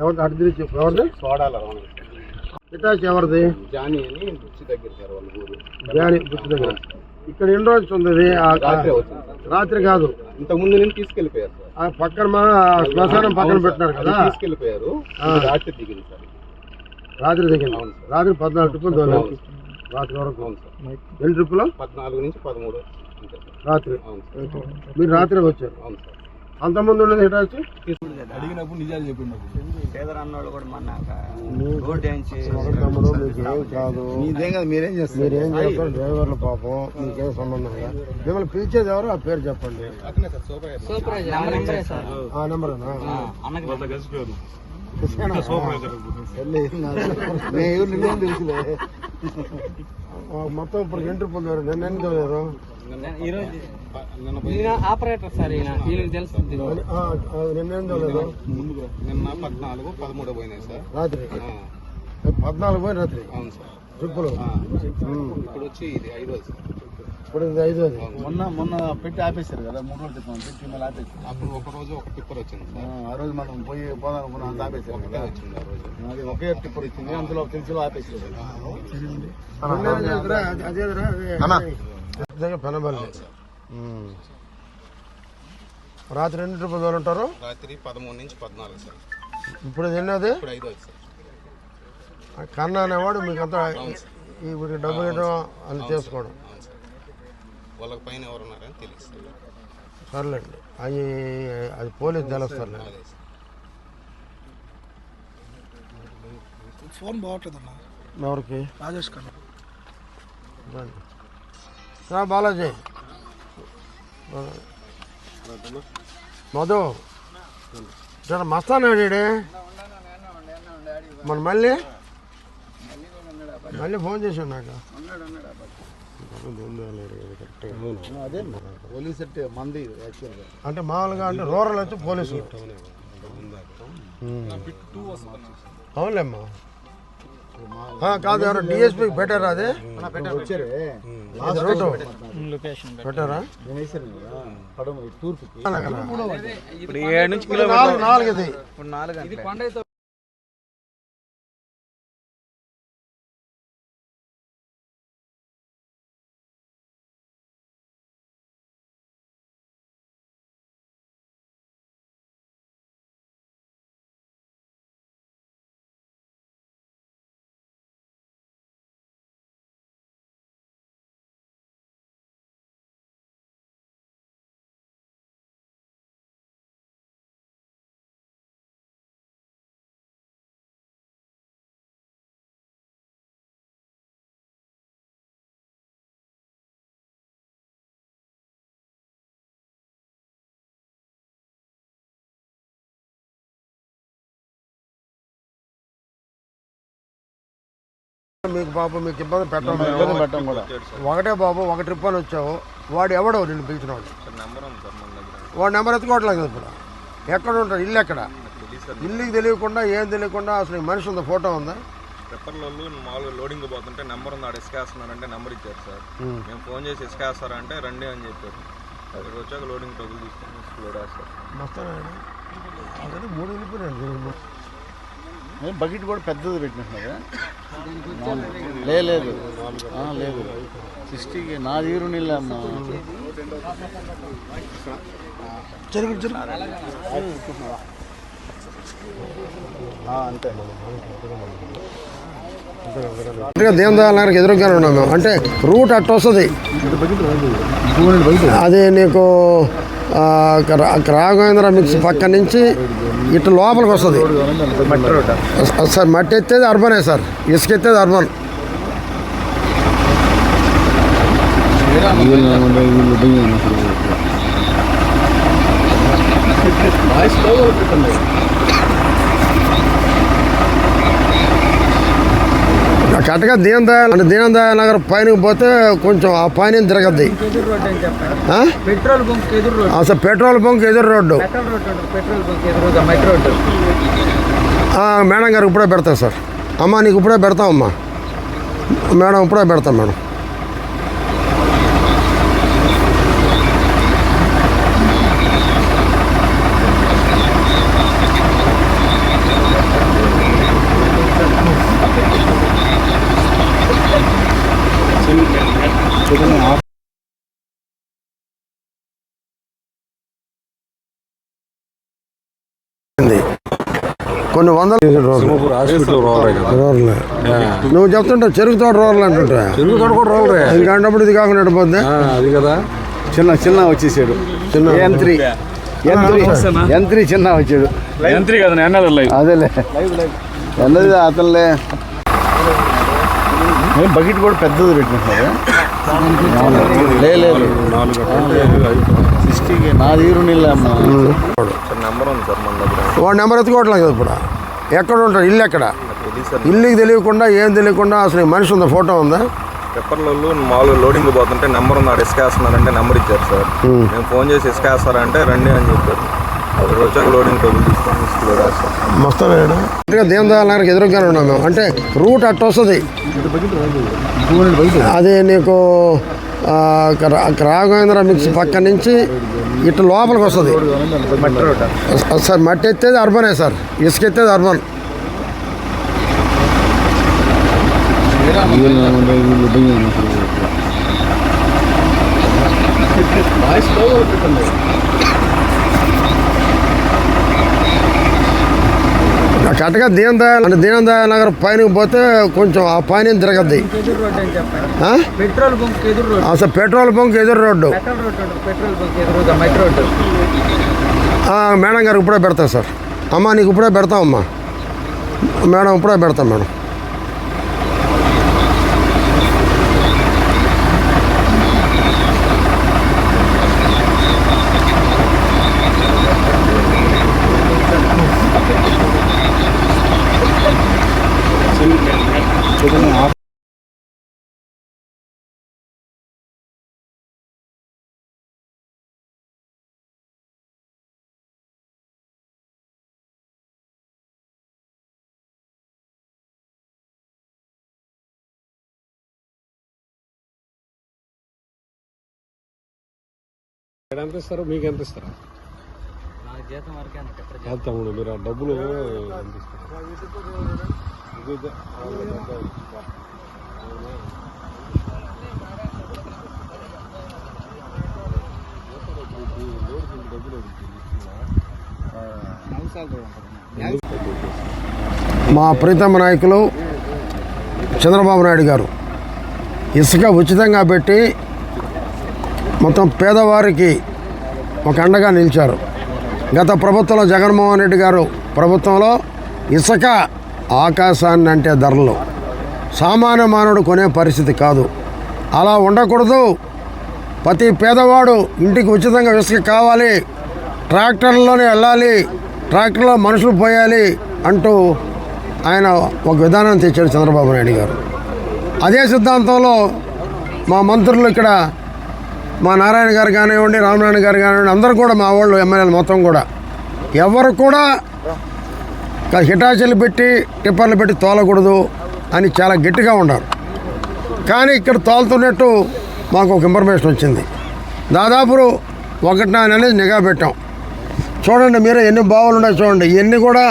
ఎవరిది? అటు తిరిగి చెప్పు. ఎవరిది? సోడాల హిటాచి ఎవరిది? జానీ అని బుచ్చి దగ్గర సార్ వాళ్ళ ఊరు. జాని బుచ్చి దగ్గర. ఇక్కడ ఎన్ని రోజులు ఉంది ఇది? ఆ- రాత్రి వచ్చింది సార్. రాత్రి కాదు. ఇంతకు ముందు నేను తీసుకెళ్ళిపోయారు సార్. ఆ పక్కన మా శ్మశానం పక్కన అవును సార్. పెట్టినారు కదా. అది ఆ. ఇది రాత్రి దిగింది సార్. రాత్రి దిగింది. అవును సార్. రాత్రి పద్నాలుగు ట్రిప్పులు అవును రాత్రి వరకు. అవును సార్. ఎన్ని ట్రిప్పులు? పద్నాలుగు నుంచి పదమూడు. అంతే సార్. రాత్రి. అవును సార్. మీరు రాత్రి వచ్చారు. అవును సార్. అంతమంది ఉండేది హిటాచి అడిగినప్పుడు నిజాలు చెప్పినప్పుడు. పేదరు అన్నోళ్ళు కూడా రోడ్ తమ్ముడు మీకు కాదు. మీదేం కదా మీరేం చేస్తారు? మీరు ఏం చేస్తారు? డ్రైవర్ల పాపం మీకేం సంబంధం లేదు. మిమ్మల్ని పిలిచేది ఎవరు? ఆ పేరు చెప్పండి. ఆ నెంబరేనా? మొత్తం ఇప్పుడు ట్రిప్పులు తోలారు నిన్న ఎన్ని ఈయన ఆపరేటర్ సార్ ఈయన. తెలుస్తుంది నిన్న పద్నాలుగు పదమూడు పోయినాయి సార్. రాత్రి. ఆ, పద్నాలుగు పోయి రాత్రి. అవును సార్. ట్రిప్పులు. ఇప్పుడు వచ్చి ఇది ఐదోది సార్. ఇప్పుడు ఇది ఐదోది మొన్న మొన్న పెట్టి ఆపేశారు కదా మూడు రోజులు క్రితం పెట్టి మళ్ళీ ఆపేశారు. అప్పుడు ఒక రోజు ఒక టిప్పర్ వచ్చింది ఆ, రోజు మనం పోయి పోదాం అనుకున్నాం అంత ఆపేశారు కదా. వచ్చింది ఆ రోజు. అది ఒకే టిప్పర్ ఇచ్చింది అందులో తెలిసిలో ఆపేశారు. అదేదిరా, అది- అదే. పెనబల్లి. రాత్రి ఎన్ని ట్రిప్పులు తోలుంటారు రాత్రి పదమూడు నుంచి పద్నాలుగు సార్. ఇప్పుడు ఎన్నోది? ఇప్పుడు ఐదోది సార్. కన్నా అనేవాడు మీకు అంతా ఈ వీడికి డబ్బులు ఇవ్వడం అని చేసుకోవడం. వాళ్ళకి పైన ఎవరు ఉన్నారని సర్లేండి. అవి అది పోలీసు తెలుస్తారులే అదే సార్. ఫోన్ బాగోట్లేదన్న? ఎవరికి? రాజేష్ కన్నా. బాలాజీ. మధు. జర మస్తాను డాడీ మన మళ్ళీ? మళ్ళీ ఫోన్ చేసాడు నాకు. అదే పోలీస్ అంటే మంది యాక్చువల్గా అంటే మామూలుగా అంటే రూరల్ వచ్చి పోలీసు అవునులేమ్మా. కాదు ఎవరు డిఎస్పీకి పెట్టారా అది? లొకేషన్ పెట్టారా? నుంచి నాలుగు నాలుగు మీకు బాబు మీకు ఇబ్బంది ఇబ్బంది పెట్టడం పెట్టడం కూడా. ఒకటే బాబు ఒక ట్రిప్ అని వచ్చావు. వాడు ఎవడో నిన్ను పిలిచిన వాడు? వాడు నెంబర్ ఎత్తుకోవట్లేదు కదా ఇప్పుడు. ఎక్కడ ఉంటాడు? ఇల్లు ఎక్కడ? ఇల్లుకి తెలియకుండా ఏం తెలియకుండా అసలు మనిషి ఉందా ఫోటో ఉందా? పెప్పర్లలో మామూలుగా లోడింగ్ పోతుంటే నెంబర్ ఉంది ఆడ ఇసుకేస్తున్నారంటే నెంబర్ ఇచ్చారు సార్. మేము ఫోన్ చేసి ఇసుకేస్తారంటే రండి అని చెప్పారు. అక్కడికి వచ్చాక లోడింగ్ టోబుల్ తీసుకొని లోడ్ వేస్తారు. మూడు వెళ్ళిపోయాడు బకెట్ కూడా పెద్దది పెట్టినట్టున్నారా లే లేదు. లేదు. సిక్స్టీకి నా తీరు నీళ్ళు అమ్మా. జరుగు జరుగు. అంతే. దేవం దయాల్ నగర్కి ఎదురుగానే ఉన్నాం మేము. అంటే రూట్ అట్ట వస్తుంది. అది నీకు రాఘవేంద్ర మిక్స్ పక్క నుంచి ఇటు లోపలికి వస్తుంది. సార్ మట్టి ఎత్తేది అర్బనే సార్. ఇసుక ఎత్తేది అర్బన్. కరెక్ట్గా దీన్ దయాల్ అంటే దీన్ దయాల్ నగర్ పైన పోతే కొంచెం ఆ పైన తిరగద్ది. అసలు పెట్రోల్ బంక్ ఎదురు రోడ్డు. మేడం గారు ఇప్పుడే పెడతా సార్. అమ్మ నీకు ఇప్పుడే పెడతాం అమ్మా. మేడం ఇప్పుడే పెడతాం మేడం. కొన్ని వందల రోర్లే. నువ్వు చెప్తుంటావు చెరుకు తోట రోర్లు అంటుంటా. చెరుకు తోట కూడా రోలరే ఇంకంటప్పుడు ఇది కాకుండా ఎడిపోద్ది అది కదా. చిన్న చిన్న వచ్చేసాడు. చిన్న. N three N three N three చిన్న వచ్చాడు. యంత్రి కదా అదేలే. ఎన్నది అతనులే. బకెట్ కూడా పెద్దది పెట్టినట్టున్నారు లే, లేదు వాడు నెంబర్ ఎత్తుకోవట్లేదు కదా ఇప్పుడు. ఎక్కడ ఉంటాడు? ఇల్లు ఎక్కడ? ఇల్లుకి తెలియకుండా ఏం తెలియకుండా అసలు మనిషి ఉందా? ఫోటో ఉందా? పెప్పర్లో మామూలుగా లోడింగ్ పోతుంటే నెంబర్ ఉంది? ఆడ ఇసుక వేస్తున్నారంటే నెంబర్ ఇచ్చారు సార్. మేము ఫోన్ చేసి ఇసుక వేస్తారంటే రండి అని చెప్పారు. మొత్తం వచ్చాక ఎదురుగానే ఉన్నాం మేము. అంటే రూట్ అట్ట వస్తుంది. అది నీకు రాఘవేంద్ర మిక్స్ పక్క నుంచి ఇటు లోపలికి వస్తుంది. సార్ మట్టి ఎత్తేది అర్బనే సార్. ఇసుక ఎత్తేది అర్బన్. కరెక్ట్గా దీన దయాల్ అంటే దీన్ దయాల్ నగర్ పైన పోతే కొంచెం ఆ పైన తిరగద్ది? ఆ? పెట్రోల్ బంక్ ఎదురు అసలు పెట్రోల్ బంక్ ఎదురు రోడ్డు. మేడం గారు ఇప్పుడే పెడతాం సార్. అమ్మా నీకు ఇప్పుడే పెడతామమ్మా మేడం ఇప్పుడే పెడతాం మేడం ఇక్కడ ఎంత ఇస్తారు? మీకు ఎంత ఇస్తారా? కాదు తమ్ముడు మీరు ఆ డబ్బులు ఎంత ఇస్తారు. మా ప్రీతమ నాయకులు చంద్రబాబు నాయుడు గారు. ఇసుక ఉచితంగా పెట్టి మొత్తం పేదవారికి ఒక అండగా నిలిచారు. గత ప్రభుత్వంలో జగన్మోహన్ రెడ్డి గారు ప్రభుత్వంలో ఇసుక ఆకాశాన్ని అంటే ధరలు. సామాన్య మానవుడు కొనే పరిస్థితి కాదు. అలా ఉండకూడదు. ప్రతి పేదవాడు ఇంటికి ఉచితంగా ఇసుక కావాలి. ట్రాక్టర్లోనే వెళ్ళాలి. ట్రాక్టర్లో మనుషులు పోయాలి అంటూ ఆయన ఒక విధానం తెచ్చాడు చంద్రబాబు నాయుడు గారు. అదే సిద్ధాంతంలో మా మంత్రులు ఇక్కడ మా నారాయణ గారు కానివ్వండి రామనారాయణ గారు కానివ్వండి అందరూ కూడా మా వాళ్ళు ఎమ్మెల్యేలు మొత్తం కూడా. ఎవరు కూడా హిటాచీలు పెట్టి టిప్పర్లు పెట్టి తోలకూడదు అని చాలా గట్టిగా ఉన్నారు. కానీ ఇక్కడ తోలుతున్నట్టు మాకు ఒక ఇన్ఫర్మేషన్ వచ్చింది. దాదాపు ఒకటిన్నర అనేది నిఘా పెట్టాం. చూడండి మీరే ఎన్ని బావులు ఉన్నాయి చూడండి. ఇవన్నీ కూడా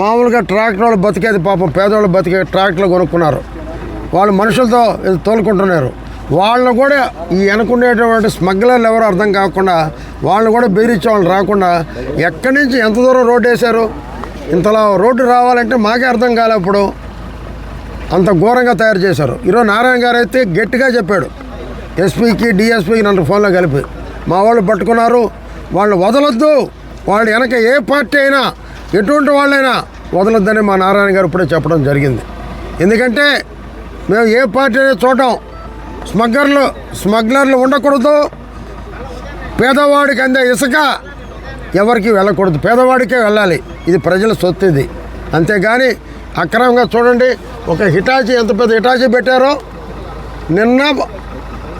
మామూలుగా ట్రాక్టర్ వాళ్ళు బతికేది పాపం పేదవాళ్ళు బతికే ట్రాక్టర్లు కొనుక్కున్నారు. వాళ్ళు మనుషులతో ఇది తోలుకుంటున్నారు. వాళ్ళని కూడా ఈ వెనకుండేటువంటి స్మగ్లర్లు ఎవరు అర్థం కాకుండా వాళ్ళని కూడా బెదిరించే వాళ్ళు రాకుండా ఎక్కడి నుంచి ఎంత దూరం రోడ్డు వేశారు? ఇంతలా రోడ్డు రావాలంటే మాకే అర్థం కాలే అప్పుడు అంత ఘోరంగా తయారు చేశారు. ఈరోజు నారాయణ గారు అయితే గట్టిగా చెప్పాడు. ఎస్పీకి డిఎస్పీకి నన్ను ఫోన్లో కలిపి. మా వాళ్ళు పట్టుకున్నారు. వాళ్ళు వదలొద్దు. వాళ్ళు వెనక ఏ పార్టీ అయినా ఎటువంటి వాళ్ళైనా వదలొద్దని మా నారాయణ గారు ఇప్పుడే చెప్పడం జరిగింది. ఎందుకంటే మేము ఏ పార్టీ అనేది చూడటం స్మగ్లర్లు స్మగ్లర్లు ఉండకూడదు. పేదవాడికి అందే ఇసుక ఎవరికి వెళ్ళకూడదు. పేదవాడికే వెళ్ళాలి. ఇది ప్రజల సొత్తు ఇది. అంతేగాని అక్రమంగా చూడండి ఒక హిటాచీ ఎంత పెద్ద హిటాచీ పెట్టారో? నిన్న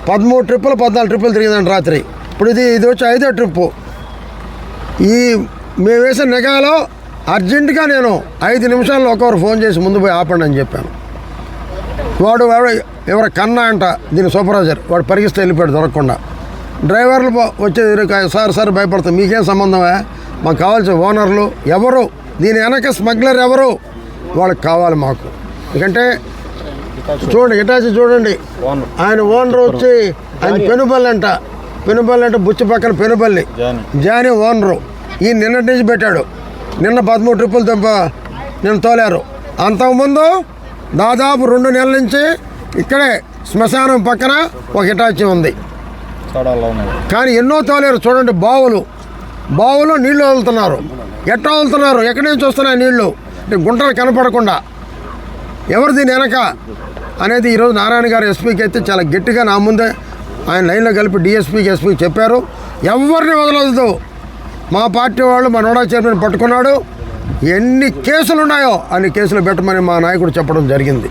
పదమూడు ట్రిప్పులు పద్నాలుగు ట్రిప్పులు తిరిగిందండి రాత్రి. ఇప్పుడు ఇది ఇది వచ్చి ఐదో ట్రిప్పు. ఈ మేము వేసిన నిఘాలో అర్జెంటుగా నేను ఐదు నిమిషాల్లో ఒకరు ఫోన్ చేసి ముందు పోయి ఆపండి అని చెప్పాను. వాడు వాడు ఎవరు కన్నా అంట దీని సూపర్వైజర్. వాడు పరిగిస్తే వెళ్ళిపోయాడు దొరకకుండా. డ్రైవర్లు వచ్చేది సార్ సార్ భయపడతాం. మీకేం సంబంధమే? మాకు కావాల్సిన ఓనర్లు ఎవరు? దీని వెనక స్మగ్లర్ ఎవరు? వాళ్ళకి కావాలి మాకు. ఎందుకంటే చూడండి హిటాచి చూడండి. ఆయన ఓనర్ వచ్చి ఆయన పెనుబల్లి అంట. పెనుబల్లి అంటే బుచ్చి పక్కన పెనుబల్లి. జాని. Johnny owner. ఈ నిన్నటి నుంచి పెట్టాడు. నిన్న పదమూడు ట్రిప్పులు తెంప నిన్న తోలారు. అంతకుముందు దాదాపు రెండు నెలల నుంచి ఇక్కడే శ్మశానం పక్కన ఒక హిటాచి ఉంది. కానీ ఎన్నో తోలేరు చూడండి బావులు. బావులో నీళ్ళు వదులుతున్నారు. ఎట్లా వదులుతున్నారు? ఎక్కడి నుంచి వస్తున్నాయి నీళ్ళు? అంటే గుంటలు కనపడకుండా. ఎవరు దీని వెనక? అనేది ఈరోజు నారాయణ గారు ఎస్పీకి అయితే చాలా గట్టిగా నా ముందే ఆయన లైన్లో కలిపి డిఎస్పీకి ఎస్పీకి చెప్పారు. ఎవరిని వదలదు మా పార్టీ వాళ్ళు మా నోడా చైర్మన్ పట్టుకున్నాడు. ఎన్ని కేసులు ఉన్నాయో అన్ని కేసులు పెట్టమని మా నాయకుడు చెప్పడం జరిగింది.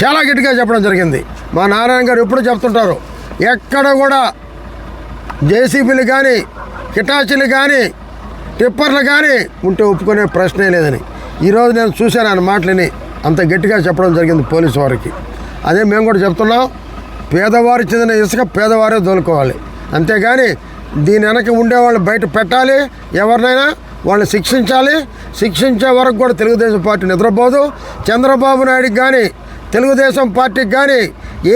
చాలా గట్టిగా చెప్పడం జరిగింది. మా నారాయణ గారు ఎప్పుడు చెప్తుంటారు ఎక్కడ కూడా జేసీబీలు కానీ హిటాచీలు కానీ టిప్పర్లు కానీ ఉంటే ఒప్పుకునే ప్రశ్నే లేదని. ఈరోజు నేను చూశాను ఆయన మాటలని అంత గట్టిగా చెప్పడం జరిగింది పోలీసు వారికి. అదే మేము కూడా చెప్తున్నాం పేదవారి చెందిన ఇసుక పేదవారే దోలుకోవాలి. అంతేగాని దీని వెనక ఉండేవాళ్ళు బయట పెట్టాలి ఎవరినైనా వాళ్ళని శిక్షించాలి. శిక్షించే వరకు కూడా తెలుగుదేశం పార్టీ నిద్రపోదు. చంద్రబాబు నాయుడుకి కానీ తెలుగుదేశం పార్టీకి కానీ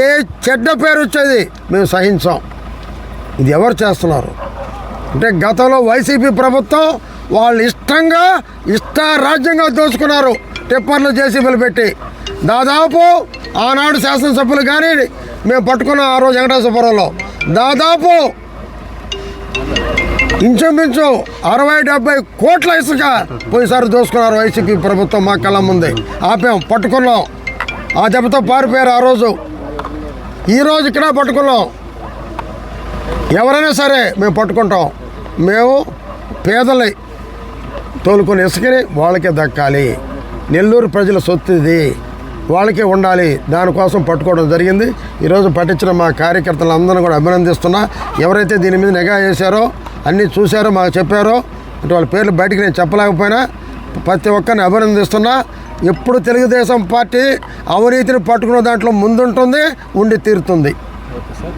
ఏ చెడ్డ పేరు వచ్చేది మేము సహించాం. ఇది ఎవరు చేస్తున్నారు? అంటే గతంలో వైసీపీ ప్రభుత్వం వాళ్ళు ఇష్టంగా ఇష్టారాజ్యంగా దోచుకున్నారు. టిప్పర్లు జేసీబీలు పెట్టి. దాదాపు ఆనాడు శాసనసభ్యులు కానీ మేము పట్టుకున్నాం ఆ రోజు వెంకటేశ్వరపురంలో. దాదాపు ఇంచుమించు అరవై డెబ్బై కోట్ల ఇసుక పోయిసారి దోసుకున్నారు వైసీపీ ప్రభుత్వం మా కళ్ళ ముందే. ఆపాం పట్టుకున్నాం. ఆ దెబ్బతో పారిపోయారు ఆ రోజు. ఈరోజు ఇక్కడ పట్టుకున్నాం. ఎవరైనా సరే మేము పట్టుకుంటాం. మేము పేదలై తోలుకొని ఇసుకని వాళ్ళకే దక్కాలి. నెల్లూరు ప్రజల సొత్తు ఇది. వాళ్ళకే ఉండాలి. దానికోసం పట్టుకోవడం జరిగింది. ఈరోజు పట్టించిన మా కార్యకర్తలందరినీ కూడా అభినందిస్తున్నా. ఎవరైతే దీని మీద నిఘా చేశారో అన్నీ చూశారో మాకు చెప్పారో అంటే వాళ్ళ పేర్లు బయటికి నేను చెప్పలేకపోయినా ప్రతి ఒక్కరిని అభినందిస్తున్నా. ఎప్పుడు తెలుగుదేశం పార్టీ అవినీతిని పట్టుకున్న దాంట్లో ముందుంటుంది ఉండి తీరుతుంది. Okay sir.